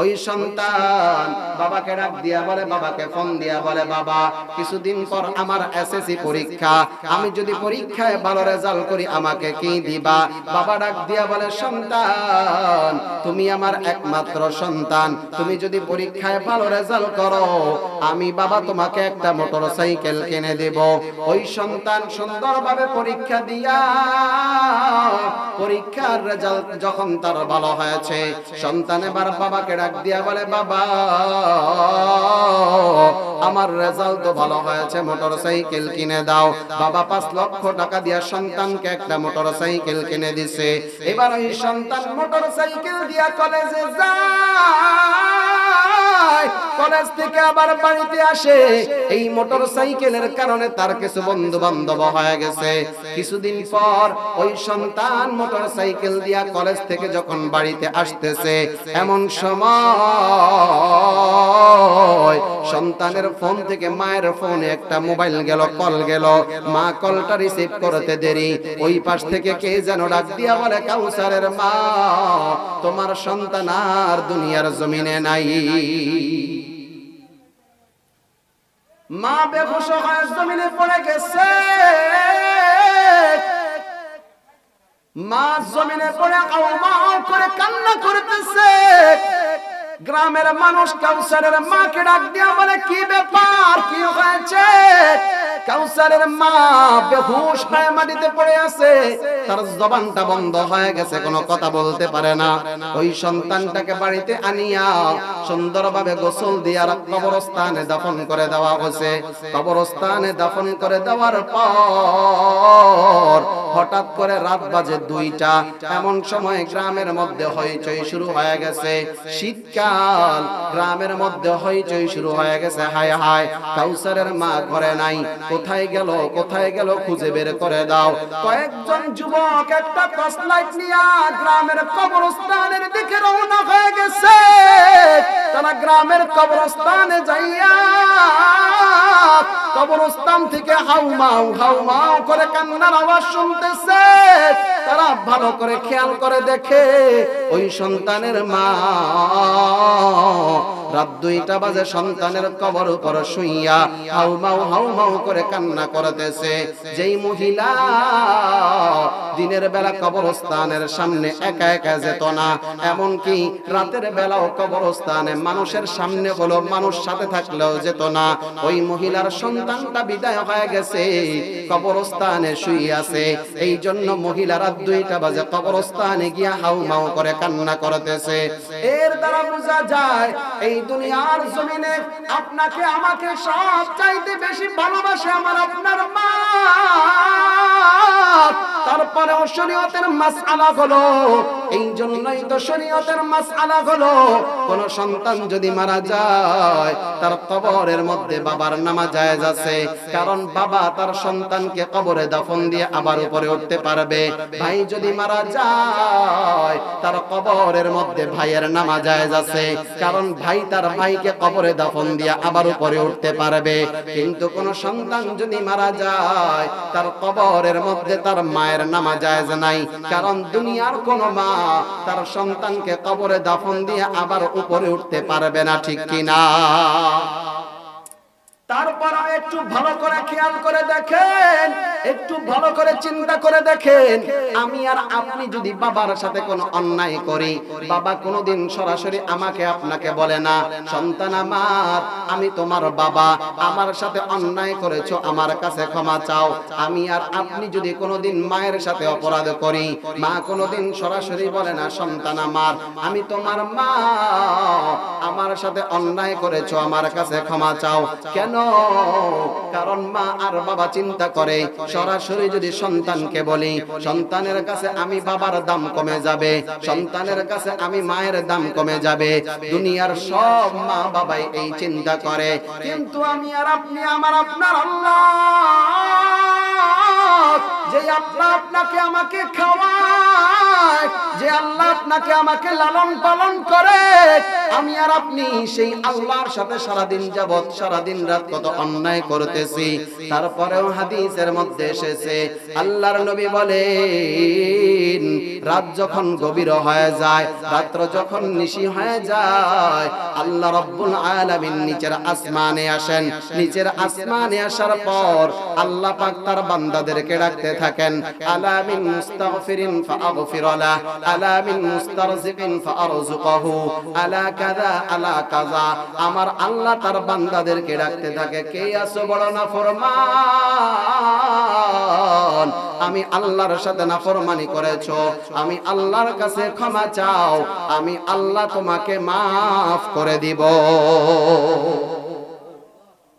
ওই সন্তান বাবাকে ডাক দিয়া বলে, বাবাকে ফোন দিয়া বলে, বাবা, কিছুদিন পর আমার এসএসসি পরীক্ষা। আমি যদি পরীক্ষায় ভালো রেজাল্ট করি, আমাকে কি দিবা? বাবা ডাক দিয়া বলে, সন্তান, তুমি আমার একমাত্র সন্তান। তুমি যদি পরীক্ষায় ভালো রেজাল্ট করো, আমি বাবা তোমাকে একটা মোটর সাইকেল কিনে দেব। ওই সন্তান সুন্দরভাবে পরীক্ষা দিয়া, পরীক্ষার রেজাল্ট যখন তার ভালো হয়েছে, সন্তান এবার বাবাকে ডাক দিয়া বলে বাবা আমার রেজাল্ট ভালো হয়েছে মোটর সাইকেল কিনে দাও। বাবা পাঁচ লক্ষ টাকা দিয়া সন্তানকে একটা মোটর সাইকেল কিনে দিছে। এবার ওই সন্তান মোটর সাইকেল দিয়া কলেজে কলেজ থেকে আবার বাড়িতে আসে। এই মোটর সাইকেলের কারণে তার কিছু বন্ধু বান্ধব হয়ে গেছে। কিছুদিন পর ওই সন্তান মোটর সাইকেল দিয়া কলেজ থেকে যখন বাড়িতে আসতেছে, এমন সময় সন্তানের ফোন থেকে মায়ের ফোনে, একটা মোবাইল গেল, কল গেল। মা কলটা রিসিভ করতে দেরি। ওই পাশ থেকে কে যেন ডাক দিয়া বলে, কাউসারের মা, তোমার সন্তান আর দুনিয়ার জমিনে নাই। মা বেহুশ হয়ে জমিনে পড়ে গেছে। মা জমিনে পড়ে আও মা করে কান্না করতেছে। গ্রামের মানুষ কাউসারের মাকে ডাক দিয়া বলে কি ব্যাপার? কি কাউসারের মা বেহুশ হয়ে মাটিতে পড়ে আছে। তার জবানটা বন্ধ হয়ে গেছে, কোনো কথা বলতে পারে না। ওই সন্তানটাকে বাড়িতে আনিয়া সুন্দরভাবে গোসল দিয়া কবরস্থানে দাফন করে দেওয়া হয়েছে। কবরস্থানে দাফন করে দেওয়ার পর হঠাৎ করে রাত বাজে দুইটা। এমন সময় গ্রামের মধ্যে হইচই শুরু হয়ে গেছে। শীতকাল, গ্রামের মধ্যে হইচই শুরু হয়ে গেছে। হায় হায়, কাউসারের মা ঘরে নাই। কোথায় গেল কোথায় গেল খুঁজে বের করে দাও। কয়েকজন যুবক একটা টর্চ লাইট নিয়ে গ্রামের কবরস্থানের দিকে রওনা হয়ে গেছে। তারা গ্রামের কবরস্থানে যাইয়া কবরস্থান থেকে হাউমাউ হাউমাউ করে কান্নার আওয়াজ শুনতেছে। তারা ভালো করে খেয়াল করে দেখে, ওই সন্তানের মা রাত দুইটা বাজে সন্তানের কবর উপর শুইয়া হাউমাউ হাউমাউ করে কান্না করতেছে। যেই মহিলা দিনের বেলা কবরস্থানের সামনে একা একা যেত না রাতের বেলাও কবরস্থানে মানুষের সামনে হলো মানুষ সাথে থাকলেও যেত না। ওই মহিলার সন্তানটা বিদায় হয়ে গেছে, কবরস্থানে শুয়ে আছে এই জন্য মহিলা রাত দুইটা বাজে কবরস্থানে গিয়া হাউ মাউ করে কান্না করতেছে। এর দ্বারা বোঝা যায়, এই দুনিয়ার জমিনে আপনাকে আমাকে সব চাইতে বেশি ভালোবাসে আমার আপনার মা। তারপরে শরীয়তের মাসআলা হলো এই জন্যই তো শরীয়তের মাসআলা হলো, কোন সন্তান যদি মারা যায়, তার কবরের মধ্যে বাবার নামা জায়েজ আছে, কারণ বাবা তার সন্তানকে কবরে দাফন দিয়ে আবার উপরে উঠতে পারবে। ভাই যদি মারা যায়, তার কবরের মধ্যে ভাইয়ের নামা জায়েজ আছে, কারণ ভাই তার ভাইকে কবরে দাফন দিয়ে আবার উপরে উঠতে পারবে। কিন্তু কোন সন্তান যদি মারা যায়, তার কবরের মধ্যে তার মায়ের নামা জায়েজ নাই। কারণ দুনিয়ার কোন মা তার সন্তানকে কবরে দাফন দিয়ে আবার উপরে উঠতে পারবে না, ঠিক কিনা তারপর একটু ভালো করে খেয়াল করে দেখেন একটু ভালো করে চিন্তা করে দেখেন। আমি আর আপনি যদি বাবার সাথে কোনো অন্যায় করি, বাবা কোনোদিন সরাসরি আমাকে, আপনাকে বলে না, সন্তান আমার, আমি তোমার বাবা, আমার সাথে অন্যায় করেছ, আমার কাছে ক্ষমা চাও। আমি আর আপনি যদি কোনোদিন মায়ের সাথে অপরাধ করি, মা কোনোদিন সরাসরি বলে না, সন্তান আমার, আমি তোমার মা, আমার সাথে অন্যায় করেছ, আমার কাছে ক্ষমা চাও। কেন? কারণ মা আর বাবা চিন্তা করে সরাসরি যদি সন্তানকে বলি, সন্তানের কাছে আমি বাবার দাম কমে যাবে, সন্তানের কাছে আমি মায়ের দাম কমে যাবে, দুনিয়ার সব মা বাবাই এই চিন্তা করে। কিন্তু আমি আর আপনি, আমার আপনার আল্লাহ। যে আল্লাহ আপনাকে আমাকে খাওয়ায়, যে আল্লাহ আপনাকে আমাকে লালন পালন করে আমি আর আপনি সেই আল্লাহর সাথে সারাদিন যাবত সারাদিন রাত কত অন্যায় করতেছি। তারপরেও হাদিসের মধ্যে এসেছে, আল্লাহর নবী বলেন, রাত যখন গভীর হয়ে যায়, রাত্র যখন নিশি হয়ে যায়, আল্লাহ রব্বুল আলামিন নিচের আসমানে আসেন। নিচের আসমানে আসার পর আল্লাহ পাক তার বান্দাদেরকে ডাকতে থাকেন, আলা মিন মুস্তাগফিরিন ফাগফির লা আলা মিন মুস্তারজিকিন ফারজুকহু আলা কাযা আলা কাজা। আমার আল্লাহ তার বান্দাদেরকে ডাকতে থাকে, কে আছো বড় না ফরমান আমি আল্লাহর সাথে নাফরমানি করেছ, আমি আল্লাহর কাছে ক্ষমা চাও, আমি আল্লাহ তোমাকে মাফ করে দিব।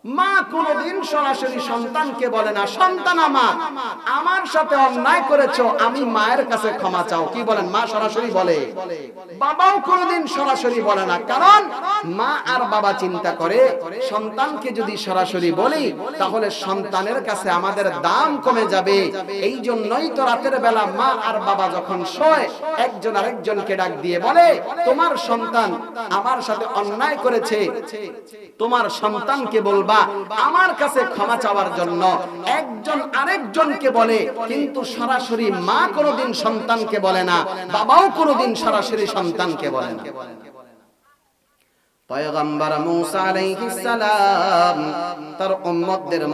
মা কোনদিন সরাসরি সন্তানকে বলে না, সন্তান আমার আমার সাথে অন্যায় করেছ, আমি মায়ের কাছে ক্ষমা চাও। কি বলেন? মা সরাসরি বলে। বাবাও কোনদিন সরাসরি বলে না, কারণ মা আর বাবা চিন্তা করে, সন্তানকে যদি সরাসরি বলি, তাহলে সন্তানের কাছে আমাদের দাম কমে যাবে। এই জন্যই তো রাতের বেলা মা আর বাবা যখন শোয়, একজন আরেকজনকে ডাক দিয়ে বলে, তোমার সন্তান আমার সাথে অন্যায় করেছে। তোমার সন্তানকে বলবা আমার কাছে ক্ষমা চাওয়ার জন্য একজন আরেকজনকে বলে, কিন্তু সরাসরি মা কোনোদিন সন্তানকে বলে না, বাবাও কোনোদিন সরাসরি সন্তানকে বলে না।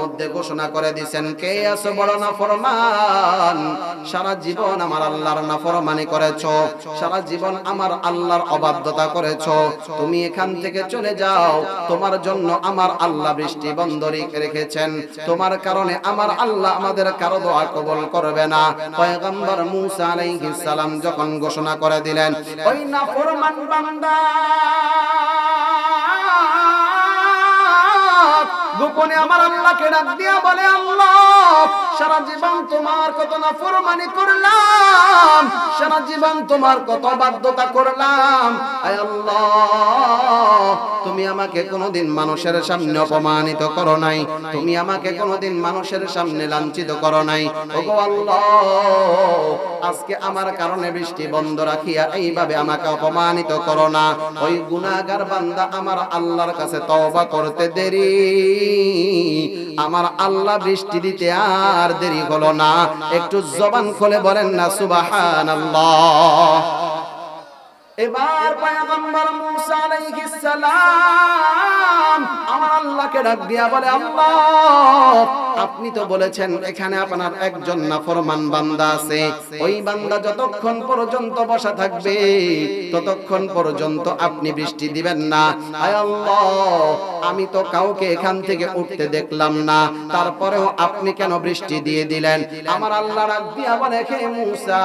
মধ্যে ঘোষণা করে দিবেন কে সারা জীবন আমার আল্লাহর সারা জীবন আমার আল্লাহর তুমি এখান থেকে চলে যাও, তোমার জন্য আমার আল্লাহ বৃষ্টি বন্ধ রেখেছেন। তোমার কারণে আমার আল্লাহ আমাদের কারও দোয়া কবুল করবে না। পয়গম্বর মুসা যখন ঘোষণা করে দিলেন, ওই গোপনে আমার আল্লাহকে ডাক দিয়া বলে, আল্লাহ, সারা জীবন তোমার কত না ফরমানি করলাম, সারা জীবন তোমার কত বাধ্যতা করলাম। আয় আল্লাহ তুমি আমাকে কোনোদিন মানুষের সামনে অপমানিত করো নাই। তুমি আমাকে কোনোদিন মানুষের সামনে লাঞ্ছিত করো নাই। ওগো আল্লাহ, আজকে আমার কারণে বৃষ্টি বন্ধ রাখিয়া এইভাবে আমাকে অপমানিত করো না। ওই গুনাহগার বান্দা আমার আল্লাহর কাছে তওবা করতে দেরি। আমার আল্লাহ বৃষ্টি দিতে আর দেরি হলো না। একটু জবান খুলে বলেন না, সুবহানাল্লাহ। এবার পয়গম্বর মুসা আলাইহিস সালাম আমার আল্লাহকে ডাক দিয়া বলে আল্লাহ আপনি তো বলেছেন, এখানে আপনার একজন নাফরমান বান্দা আছে। ওই বান্দা যতক্ষণ পর্যন্ত বসা থাকবে, ততক্ষণ পর্যন্ত আপনি বৃষ্টি দিবেন না। আয় আল্লাহ, আমি তো কাউকে এখান থেকে উঠতে দেখলাম না। তারপরেও আপনি কেন বৃষ্টি দিয়ে দিলেন? আমার আল্লাহ ডাক দিয়া বলে, হে মুসা,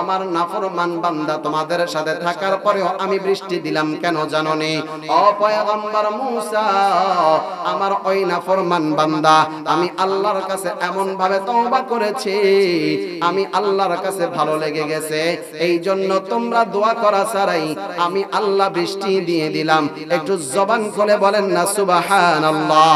আমার নাফরমান বান্দা তোমাদের সাথে থাকার পরেও আমি বৃষ্টি দিলাম কেন জানো নি অপয়গম্বর মুসা, আমার ওই নাফরমান বান্দা, আমি আল্লাহর কাছে এমন ভাবে তওবা করেছি, আমি আল্লাহর কাছে ভালো লেগে গেছে এই জন্য তোমরা দোয়া করা ছাড়াই আমি আল্লাহ বৃষ্টি দিয়ে দিলাম। একটু জবান করে বলেন না, সুবহানাল্লাহ।